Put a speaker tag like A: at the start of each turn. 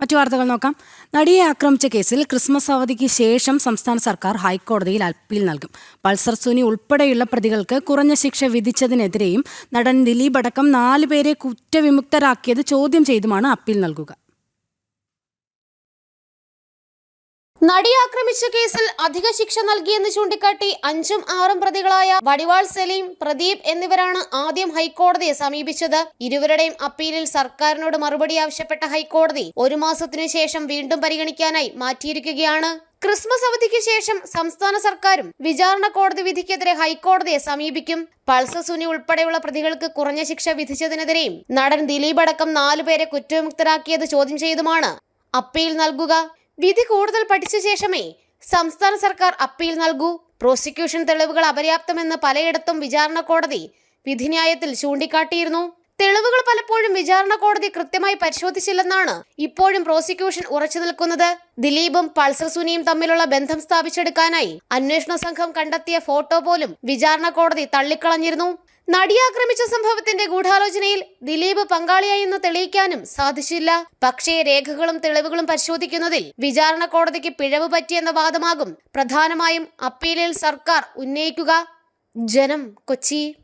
A: മറ്റു വാർത്തകൾ നോക്കാം. നടിയെ ആക്രമിച്ച കേസിൽ ക്രിസ്മസ് അവധിക്ക് ശേഷം സംസ്ഥാന സർക്കാർ ഹൈക്കോടതിയിൽ അപ്പീൽ നൽകും. പൾസർ സുനി ഉൾപ്പെടെയുള്ള പ്രതികൾക്ക് കുറഞ്ഞ ശിക്ഷ വിധിച്ചതിനെതിരെയും നടൻ ദിലീപ് അടക്കം നാലുപേരെ കുറ്റവിമുക്തരാക്കിയത് ചോദ്യം ചെയ്തുമാണ് അപ്പീൽ നൽകുക.
B: നടി ആക്രമിച്ച കേസിൽ അധിക ശിക്ഷ നൽകിയെന്ന് ചൂണ്ടിക്കാട്ടി അഞ്ചും ആറും പ്രതികളായ വടിവാൾ സലീം പ്രദീപ് എന്നിവരാണ് ആദ്യം ഹൈക്കോടതിയെ സമീപിച്ചത്. ഇരുവരുടെയും അപ്പീലിൽ സർക്കാരിനോട് മറുപടി ആവശ്യപ്പെട്ട ഹൈക്കോടതി ഒരു മാസത്തിനു ശേഷം വീണ്ടും പരിഗണിക്കാനായി മാറ്റിയിരിക്കുകയാണ്. ക്രിസ്മസ് അവധിക്ക് ശേഷം സംസ്ഥാന സർക്കാരും വിചാരണ കോടതി വിധിക്കെതിരെ ഹൈക്കോടതിയെ സമീപിക്കും. പൾസ സുനി ഉൾപ്പെടെയുള്ള പ്രതികൾക്ക് കുറഞ്ഞ ശിക്ഷ വിധിച്ചതിനെതിരെയും നടൻ ദിലീപ് അടക്കം നാലുപേരെ കുറ്റവിമുക്തരാക്കിയത് ചോദ്യം ചെയ്തുമാണ്. അപ്പീൽ നൽകുക വിധി കൂടുതൽ പഠിച്ച ശേഷമേ സംസ്ഥാന സർക്കാർ അപ്പീൽ നൽകൂ. പ്രോസിക്യൂഷൻ തെളിവുകൾ അപര്യാപ്തമെന്ന് പലയിടത്തും വിചാരണ കോടതി വിധിന്യായത്തിൽ ചൂണ്ടിക്കാട്ടിയിരുന്നു. തെളിവുകൾ പലപ്പോഴും വിചാരണ കോടതി കൃത്യമായി പരിശോധിച്ചില്ലെന്നാണ് ഇപ്പോഴും പ്രോസിക്യൂഷൻ ഉറച്ചു നിൽക്കുന്നത്. ദിലീപും പൾസർ സുനിയും തമ്മിലുള്ള ബന്ധം സ്ഥാപിച്ചെടുക്കാനായി അന്വേഷണ സംഘം കണ്ടെത്തിയ ഫോട്ടോ പോലും വിചാരണ കോടതി തള്ളിക്കളഞ്ഞിരുന്നു. നടിയെ ആക്രമിച്ച സംഭവത്തിന്റെ ഗൂഢാലോചനയിൽ ദിലീപ് പങ്കാളിയായെന്ന് തെളിയിക്കാനും സാധിച്ചില്ല. പക്ഷേ രേഖകളും തെളിവുകളും പരിശോധിക്കുന്നതിൽ വിചാരണ കോടതിക്ക് പിഴവ് പറ്റിയെന്ന വാദമാകും. പ്രധാനമായും അപ്പീലിൽ സർക്കാർ ഉന്നയിക്കുക. ജനം കൊച്ചി.